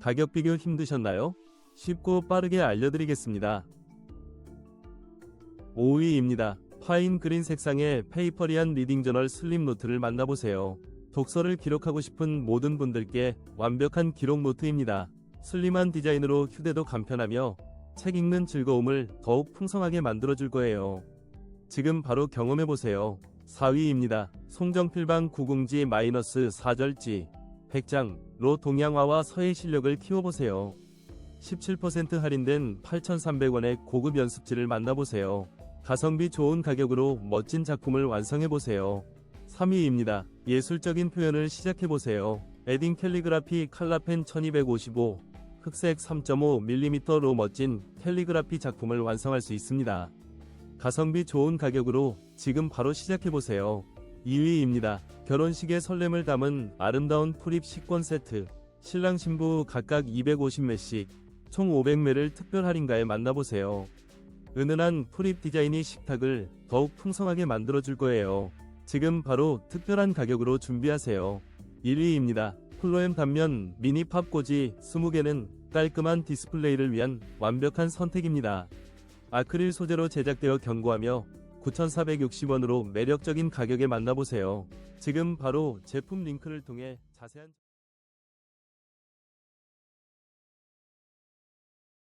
가격 비교 힘드셨나요? 쉽고 빠르게 알려드리겠습니다. 5위입니다. 파인 그린 색상의 페이퍼리한 리딩 저널 슬립 노트를 만나보세요. 독서를 기록하고 싶은 모든 분들께 완벽한 기록 노트입니다. 슬림한 디자인으로 휴대도 간편하며 책 읽는 즐거움을 더욱 풍성하게 만들어줄 거예요. 지금 바로 경험해보세요. 4위입니다. 송정필방 90G-4절지 100장로 동양화와 서예 실력을 키워보세요. 17% 할인된 8,300원의 고급 연습지를 만나보세요. 가성비 좋은 가격으로 멋진 작품을 완성해보세요. 3위입니다. 예술적인 표현을 시작해보세요. 에딩 캘리그라피 칼라펜 1255 흑색 3.5mm로 멋진 캘리그라피 작품을 완성할 수 있습니다. 가성비 좋은 가격으로 지금 바로 시작해보세요. 2위입니다. 결혼식의 설렘을 담은 아름다운 프립 식권 세트. 신랑 신부 각각 250매씩 총 500매를 특별 할인가에 만나보세요. 은은한 프립 디자인이 식탁을 더욱 풍성하게 만들어줄 거예요. 지금 바로 특별한 가격으로 준비하세요. 1위입니다. 폴로엠 단면 미니 팝꽂이 20개는 깔끔한 디스플레이를 위한 완벽한 선택입니다. 아크릴 소재로 제작되어 견고하며 9,460원으로 매력적인 가격에 만나보세요. 지금 바로 제품 링크를 통해 자세한